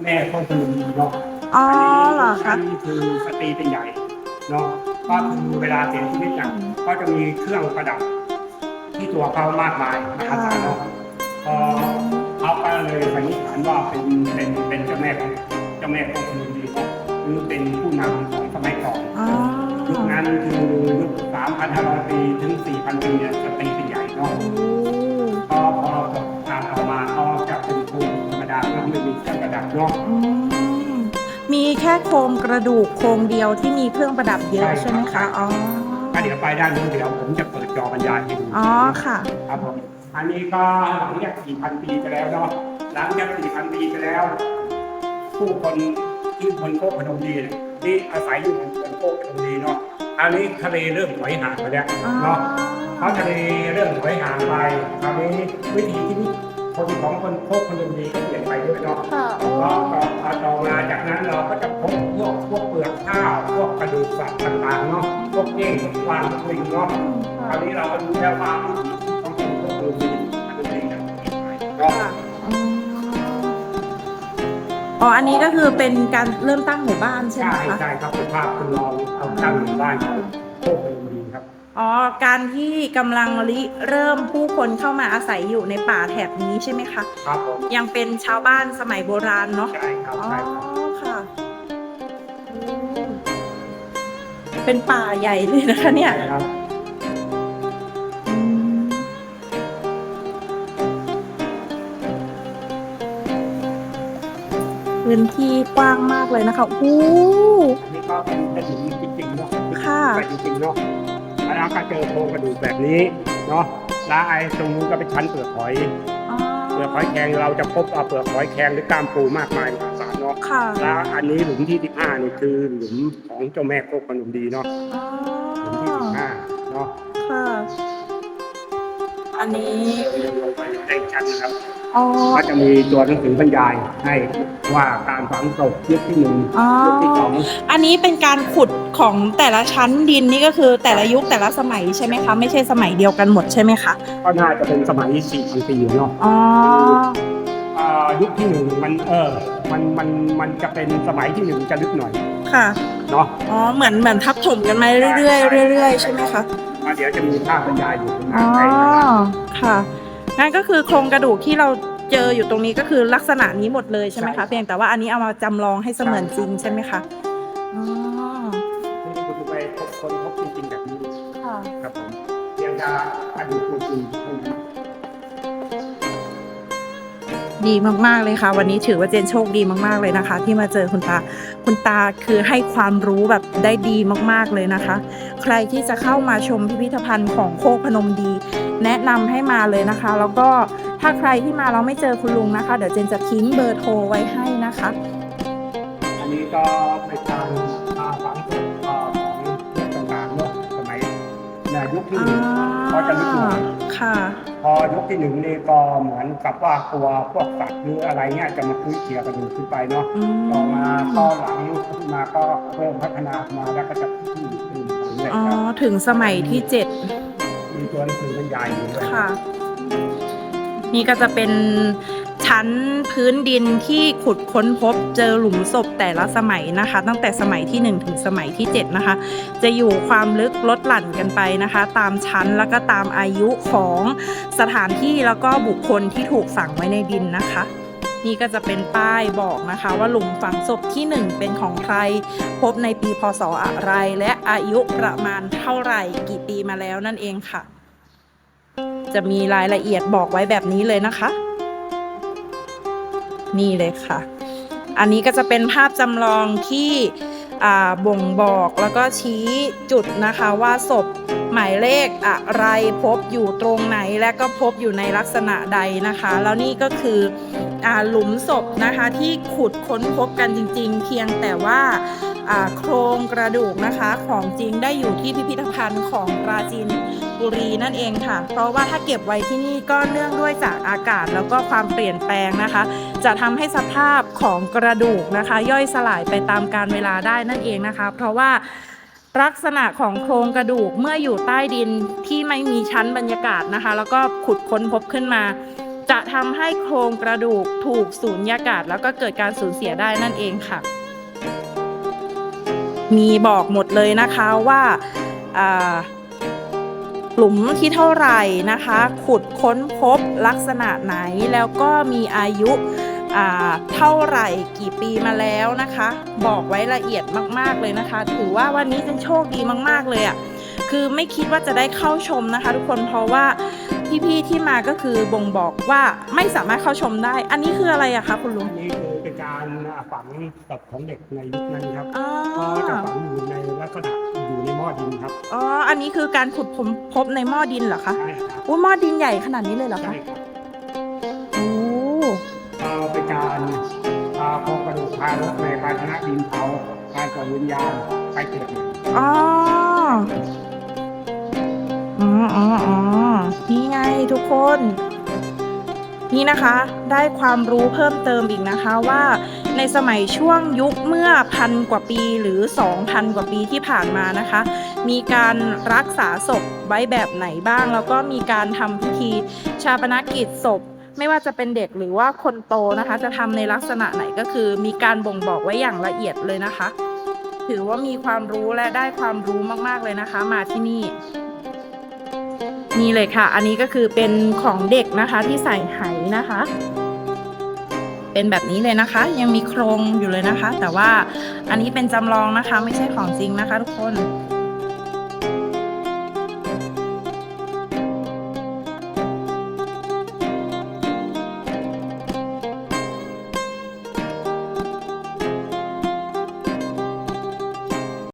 แม่ก็คือเนาะอ๋อเหรอคะนนี้คือสตรีเป็นใหญ่เนาะก็คือเวลาเสียชีวิตเนี่ยก็จะมีเครื่องประดับ ที่ตัวเขามากมายมหาศาลเนาะพอเขาก็เลยสันนิษฐานว่าเป็นเป็นเป็นเจ้าแม่ของเจ้าแม่ของคนดีหรือเป็นผู้นำของสมัยก่อนอ๋อยุคนั้นคือยุค3,500 ปีถึง 4,000 ปีเนี่ยสตรีเป็นใหญ่เนาะ เครื่องประดับเนาะอืมมีแค่โครงกระดูกโครงเดียวที่มีเครื่องประดับเยอะใช่ใช่ไหมครัคะบ อ๋อก็เดี๋ยวไปด้านนู้นเดี๋ยวผมจะเปิดจอบรรยายให้ดูอ๋อค่ะ ครับผมอันนี้ก็หลังจาก4,000 ปีไปแล้วเนาะหลังจาก4,000 ปีไปแล้ว ผู้คนที่บนโคกพนมดีเนี่ยที่อาศัยอยู่บนโคกพนมดีเนาะอันนี้ทะเลเริ่มถอยห่างไปแล้วอ๋อ เนาะเพราะทะเลเริ่มถอยห่างไปคราวนี้วิถีชีวิต คนของคนโคกพนมดีก็เปลี่ยนไปด้วยเนาะค่ะโอ้ก็ต่อมาต่อมาจากนั้นเราก็จะพบพวกพวกเปลือกข้าวพวกกระดูกสัตว์ต่างๆเนาะพวกเก้งกวางลิงเนาะคราวนี้เราก็รู้แล้วว่าวิถีชีวิตของคนพวกนี้มันเป็นอย่างไรก็อืมอ๋อ อันนี้ก็คือเป็นการเริ่มตั้งหมู่บ้านใช่ไหมใช่คะใช่ครับเป็นภาพคุณลองเอาตั้งหมู่บ้านของโคกเป็นดีครับ อ๋อ การที่กำลังริเริ่มผู้คนเข้ามาอาศัยอยู่ในป่าแถบนี้ใช่ไหมคะ ครับผมยังเป็นชาวบ้านสมัยโบราณเนาะ ใช่ครับอ๋อ ใช่ครับค่ะอืมเป็นป่าใหญ่เลยนะคะเนี่ย ใช่ครับอืมพื้นที่กว้างมากเลยนะคะ อู้ อันนี้ก็เป็นเป็นหินจริงๆเนาะค่ะไปจริงๆเนาะ แล้วก็เจอโครงกระดูกแบบนี้เนาะแล้วไอ้ตรงนู้นก็เป็นชั้นเปลือกหอยอ๋อเปลือกหอยแครงเราจะพบเอาเปลือกหอยแครงหรือกล้ามปูมากมายมหาศาลเนาะค่ะแล้วอันนี้หลุมที่15นี่คือหลุมของเจ้าแม่โคกพนมดีเนาะอ๋อหลุม อันนี้ลงไปในชั้นนะครับอ๋อ ก็จะมีตัวหนังสือบรรยายให้ว่าการฝังศพยุคที่หนึ่งอ๋อ ยุคที่สองอันนี้เป็นการขุดของแต่ละชั้นดินนี่ก็คือแต่ละยุคแต่ละสมัยใช่ไหมคะ ไม่ใช่สมัยเดียวกันหมดใช่ไหมคะ ก็น่าจะเป็นสมัยสี่พันปีเนาะอ๋อ อ่ายุคที่หนึ่งมันเออมันมันมันจะเป็นสมัยที่หนึ่งจะลึกหน่อยค่ะ เนาะ อ๋อ เหมือนเหมือนทับถมกันมาเรื่อยๆเรื่อยๆใช่ไหมคะ อ่าเดี๋ยวจะมีภาพบรรยายอยู่ข้างหอ๋น้าอให้นะครับค่ะ งั้นก็คือโครงกระดูกที่เราเจออยู่ตรงนี้ก็คือลักษณะนี้หมดเลยใช่ไหมคะเพียงแต่ว่าอันนี้เอามาจำลองให้เสมือนจริงใช่ไหมคะ อ๋อ นี่คุณไปพบคนพบจริงๆแบบนี้ค่ะ ครับผมเพียงจะอดีตตัวจริงเท่านั้น ดีมากๆเลยค่ะ วันนี้ถือว่าเจนโชคดีมากๆเลยนะคะ ที่มาเจอคุณตาคุณตาคือให้ความรู้แบบได้ดีมากๆเลยนะคะ ใครที่จะเข้ามาชมพิพิธภัณฑ์ของโคกพนมดี แนะนำให้มาเลยนะคะ แล้วก็ถ้าใครที่มาแล้วไม่เจอคุณลุงนะคะ เดี๋ยวเจนจะทิ้งเบอร์โทรไว้ให้นะคะ อันนี้ก็เป็นการอ่าฝังศพอ่าของยุคต่างๆเนาะสมัยในยุคที่หนึ่งก็จะลึกหน่อยค่ะ พอยุคที่หนึ่งนี่ก็เหมือนกับว่าตัวพวกสัตว์หรืออะไรเงี้ยจะมาคุยเกี่ยวกันดูขึ้นไปเนาะอืมต่อมาก็หลังยุคขึ้นมาก็เริ่มพัฒนามาแล้วก็จะขึ้นขึ้นเรื่อยอ๋อๆครับถึงสมัยที่เจ็ดมีตัวหนังสือบรรยายอยู่ด้วยค่ะ นี่ก็จะเป็น ชั้นพื้นดินที่ขุดค้นพบเจอหลุมศพแต่ละสมัยนะคะ ตั้งแต่สมัยที่ 1 ถึงสมัยที่ 7 นะคะ จะอยู่ความลึกลดหลั่นกันไปนะคะ ตามชั้นแล้วก็ตามอายุของสถานที่แล้วก็บุคคลที่ถูกฝังไว้ในดินนะคะนี่ก็จะเป็นป้ายบอกนะคะ ว่าหลุมฝังศพที่ 1 เป็นของใคร พบในปีพศอะไร และอายุประมาณเท่าไหร่กี่ปีมาแล้วนั่นเองค่ะ จะมีรายละเอียดบอกไว้แบบนี้เลยนะคะ นี่เลยค่ะ อันนี้ก็จะเป็นภาพจำลองที่บ่งบอกแล้วก็ชี้จุดนะคะว่าศพหมายเลขอะไรพบอยู่ตรงไหนและก็พบอยู่ในลักษณะใดนะคะ แล้วนี่ก็คืออหลุมศพนะคะที่ขุดค้นพบกันจริง ๆ เพียงแต่ว่าอ่าโครงกระดูกนะคะของจริงได้อยู่ที่พิพิธภัณฑ์ของปราจีน บุรีนั่นเองค่ะ เพราะว่าถ้าเก็บไว้ที่นี่ก็เนื่องด้วยจากอากาศแล้วก็ความเปลี่ยนแปลงนะคะ จะทำให้สภาพของกระดูกนะคะ ย่อยสลายไปตามการเวลาได้นั่นเองนะคะ เพราะว่าลักษณะของโครงกระดูกเมื่ออยู่ใต้ดินที่ไม่มีชั้นบรรยากาศนะคะ แล้วก็ขุดค้นพบขึ้นมา จะทำให้โครงกระดูกถูกสูญญากาศ แล้วก็เกิดการสูญเสียได้นั่นเองค่ะ มีบอกหมดเลยนะคะว่าอ่า หลุมที่เท่าไหร่นะคะ ขุดค้นพบลักษณะไหนแล้วก็มีอายุอ่าเท่าไหร่กี่ปีมาแล้วนะคะ บอกไว้ละเอียดมาก ๆ เลยนะคะ ถือว่าวันนี้เป็นโชคดีมาก ๆ เลยอะ่ะคือไม่คิดว่าจะได้เข้าชมนะคะ ทุกคนเพราะว่า พี่ๆที่มาก็คือบ่งบอกว่าไม่สามารถเข้าชมได้ อันนี้คืออะไรอะคะคุณลุง อันนี้คือเป็นการฝังศพของเด็กในยุคนั้นครับอ๋อ ก็จะฝังอยู่ในลักษณะอยู่ในหม้อดินครับอ๋อ อันนี้คือการขุดพบพบในหม้อดินเหรอคะใช่ครับอุ้ยหม้อดินใหญ่ขนาดนี้เลยเหรอใช่คะครับโอ้เราเป็นการเอาโครงกระดูกทารกในภาชนะดินเผาการส่งวิญญาณไปเกิดใหม่อ๋ออ๋อ อ๋ออ๋อนี่ไงทุกคน นี่นะคะได้ความรู้เพิ่มเติมอีกนะคะว่าในสมัยช่วงยุคเมื่อพันกว่าปีหรือ 2,000 กว่าปีที่ผ่านมานะคะ มีการรักษาศพไว้แบบไหนบ้าง แล้วก็มีการทำพิธีชาปนกิจศพไม่ว่าจะเป็นเด็กหรือว่าคนโตนะคะ จะทำในลักษณะไหนก็คือ มีการบ่งบอกไว้อย่างละเอียดเลยนะคะ ถือว่ามีความรู้และได้ความรู้มาก ๆ เลยนะคะ มาที่นี่ นี่เลยค่ะ อันนี้ก็คือเป็นของเด็กนะคะที่ใส่ไหนะคะ เป็นแบบนี้เลยนะคะ ยังมีโครงอยู่เลยนะคะ แต่ว่าอันนี้เป็นจำลองนะคะ ไม่ใช่ของจริงนะคะ ทุกคน